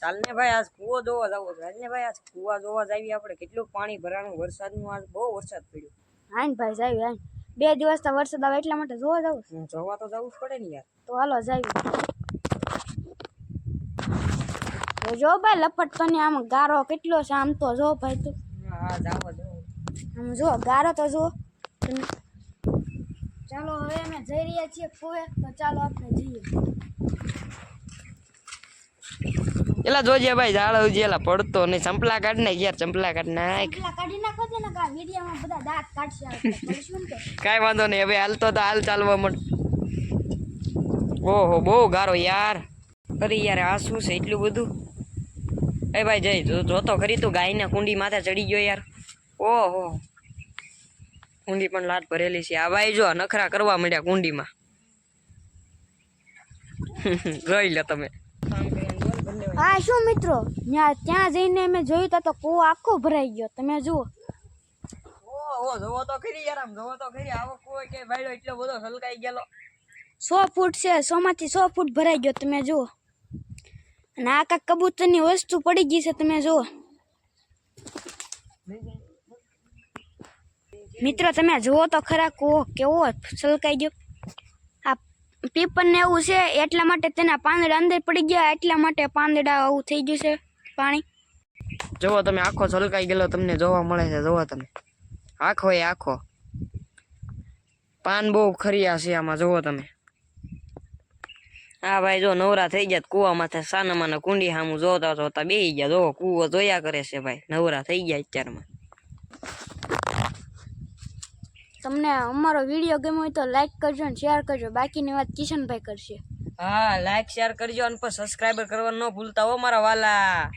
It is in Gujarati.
ચાલ ને ભાઈ આજ કૂવો જોવા જવો છે. ને ભાઈ આજ કૂવા જોવા જાવી આપણે. કેટલું પાણી ભરાણું વરસાદનું આજ બહુ વરસાદ પડ્યો. હાઈન ભાઈ જાવી હાઈન બે દિવસ તો વરસાદ આવે એટલા માટે જોવા જાવ જોવા તો જવું જ પડે ને યાર. તો હાલો તો જો ભાઈ લપટ તો ને આમ ગારો કેટલો છે આમ તો જો ભાઈ તું. હા જાવો જો આમ જો ગારો તો જો. ચાલો હવે અમે જઈ રહ્યા છીએ કુએ તો ચાલો આપણે જઈએ. એલા જોજે ભાઈ ઝાડ ઉજી એલા પડતો નહીં. ચંપલા કાઢ નાખ યાર ચંપલા કાઢ નાખ. કાઢી નાખો ને કા વિડીયોમાં બધા દાંત કાઢશે આપણે. કરીશું ને તો. કાંઈ વાંધો નહીં. હવે હાલતો તો હાલ ચાલવા મળ ઓહો બહુ ગારો યાર. અરે યાર આ શું છે એટલું બધું? એ ભાઈ જઈ જોતો ખરી તું ગાયના કુંડી માથે ચડી ગયો યાર. ઓહો. કુંડી પણ લાટ ભરેલી છે. આ ભાઈ જો નખરા કરવા માંડ્યા કુંડીમાં. જોઈ લો તમે. હા શું મિત્રો? ત્યાં ત્યાં જઈને અમે જોયું તા તો કૂવો આખો ભરાઈ ગયો. તમે જુઓ. જોવો તો ખરી યાર આમ જોવો તો ખરી. આવો કોઈ કે એટલો બધો સલકાઈ ગયેલો. સો ફૂટ છે સો માંથી સો ફૂટ ભરાઈ ગયો. તમે જુઓ. અને આ કાંક કબૂતરની વસ્તુ પડી ગઈ છે તમે જુઓ. મિત્રો તમે જુઓ તો ખરા કૂવો કેવો સલકાઈ ગયો. પીપર ને એવું છે, એટલા માટે તેના પાંદડા અંદર પડી ગયા, એટલા માટે પાંદડા આવું થઈ ગયું છે પાણી. જોવો તમે, આખો છલકાઈ ગયેલો તમને જોવા મળે છે જોવો તમે. આખો એ આખો. પાન બહુ ખરિયા છે આમાં જોવો તમે. હા ભાઈ જો નવરા થઈ ગયા કુવામાંથી સાનામાં કુંડી સામું જોતા જોતા બે ગયા. જોવો કૂવો જોયા કરે છે ભાઈ, નવરા થઈ ગયા અત્યારમાં. તમને અમારો વીડિયો ગમ્યો હોય તો લાઈક કરજો અને શેર કરજો. બાકીની વાત કિશનભાઈ કરશે. હા લાઈક શેર કરજો અને પણ સબસ્ક્રાઈબર કરવા ન ભૂલતા હો, મારા વાલા.